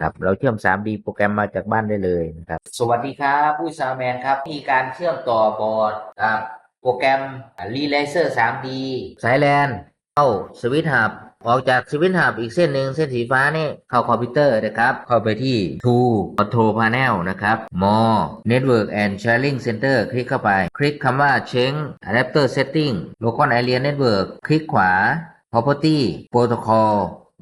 ครับเราเชื่อม 3D โปรแกรมมาจากบ้านได้เลยนะครับ สวัสดีครับผู้ซาวแมนครับ มีการเชื่อมต่อบอร์ดครับโปรแกรม r e l a s e r 3D สายแลนเข้าสวิตช์หับออกจากสวิตช์หับอีกเส้นหนึ่งเส้นสีฟ้านี่เข้าคอมพิวเตอร์นะครับ เข้าไปที่ Tool Control Panel นะครับ More Network and Sharing Center คลิกเข้าไป คลิกคำว่า Change Adapter Setting Local Area Network คลิกขวา Property Protocol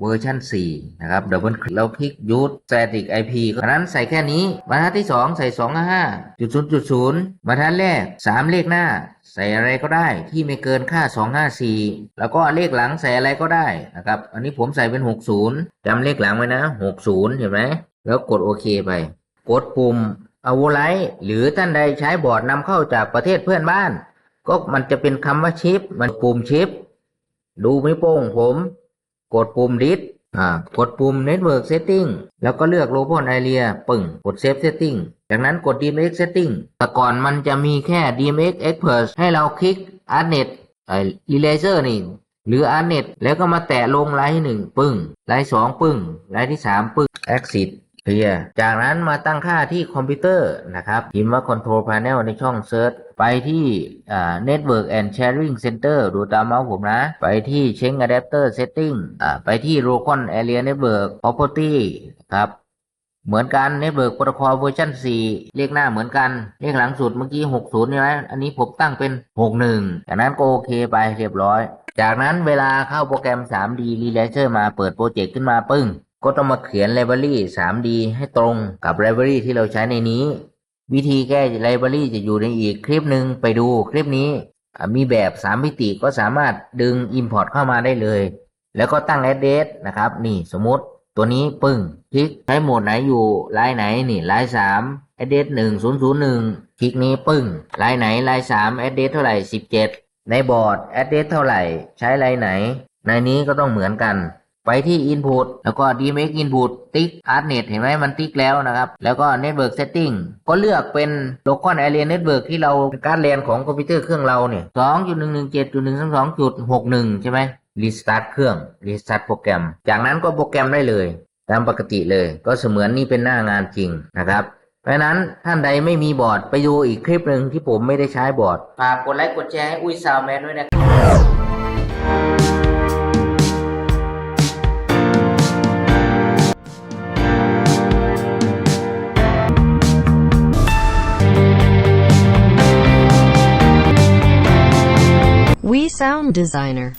เวอร์ชัน4นะครับดับเบิลคลิกแล้วคลิก Use Static IP เพราะนั้นใส่แค่นี้บรรทัดที่ 2 ใส่255จุด0จุด0บรรทัดแรก 3 เลขหน้า ใส่อะไรก็ได้ที่ไม่เกินค่า 254 แล้วก็เลขหลังใส่อะไรก็ได้นะครับ อันนี้ผมใส่เป็น 60จำเลขหลังไว้นะ 60 เห็นไหมแล้วกดโอเคไป กดปุ่ม a v o l i t e หรือท่านใดใช้บอร์ดนำเข้าจากประเทศเพื่อนบ้าน ก็มันจะเป็นคำว่าชิป มันปุ่มชิป ดูไม่โป้งผม กดปุ่มดิสอ่ากดปุ่ม Network Setting แล้วก็เลือก Local Area ปึ่ง กด Save Setting จากนั้นกด DMX Setting แต่ก่อนมันจะมีแค่ DMX Expert ให้เราคลิก Artnet ไอ้ eraser นี่หรือ Artnet แล้วก็มาแตะลงไลน์ที่หนึ่งปึ้งไลน์สองปึ้งไลน์ที่สามปึ้ง Exit เคลียร์จากนั้นมาตั้งค่าที่คอมพิวเตอร์นะครับพิมพ์ว่า Control Panel ในช่อง Search ไปที่ Network and Sharing Center ดูตามเมาส์ผมนะ ไปที่ Change Adapter Setting อ่าไปที่ Local Area Network Property ครับเหมือนกัน Network Protocol เวอร์ชัน4เลขหน้าเหมือนกันเลขหลังสุดเมื่อกี้ 60ใช่ไหมอันนี้ผมตั้งเป็น 61 จากนั้นก็โอเคไปเรียบร้อย จากนั้นเวลาเข้าโปรแกรม 3D Realizer มาเปิดโปรเจกต์ขึ้นมาปึ้ง ก็ต้องมาเขียน Library 3D ให้ตรงกับ Library ที่เราใช้ในนี้ วิธีแก้ Library จะอยู่ในอีกคลิปหนึ่งไปดูคลิปนี้มีแบบ 3 มิติก็สามารถดึง Import เข้ามาได้เลย แล้วก็ตั้ง address นะครับ นี่สมมติตัวนี้ปึ้งคลิกใช้โหมดไหนอยู่ลายไหนนี่ลาย3 address 1001คลิกนี้ปึ้งลายไหนลาย3 address เท่าไหร่17ในบอร์ด address เท่าไหร่ ใช้ลายไหน ในนี้ก็ต้องเหมือนกัน ไปที่ Input แล้วก็ DMX Input ติ๊ก Artnet เห็นไหมมันติ๊กแล้วนะครับ แล้วก็ Network Setting ก็เลือกเป็น Local Area Network ที่เราการแลนของคอมพิวเตอร์เครื่องเราเนี่ย2.117.122.61 ใช่ไหม Restart เครื่อง Restart โปรแกรม จากนั้นก็โปรแกรมได้เลย ตามปกติเลย ก็เสมือนนี่เป็นหน้างานจริงนะครับเพราะนั้นท่านใดไม่มีบอร์ดไปดูอีกคลิปหนึ่งที่ผมไม่ได้ใช้บอร์ดฝากกดไลค์กดแชร์ให้อุ้ยซาวแมนด้วยนะครับ Sound Designer.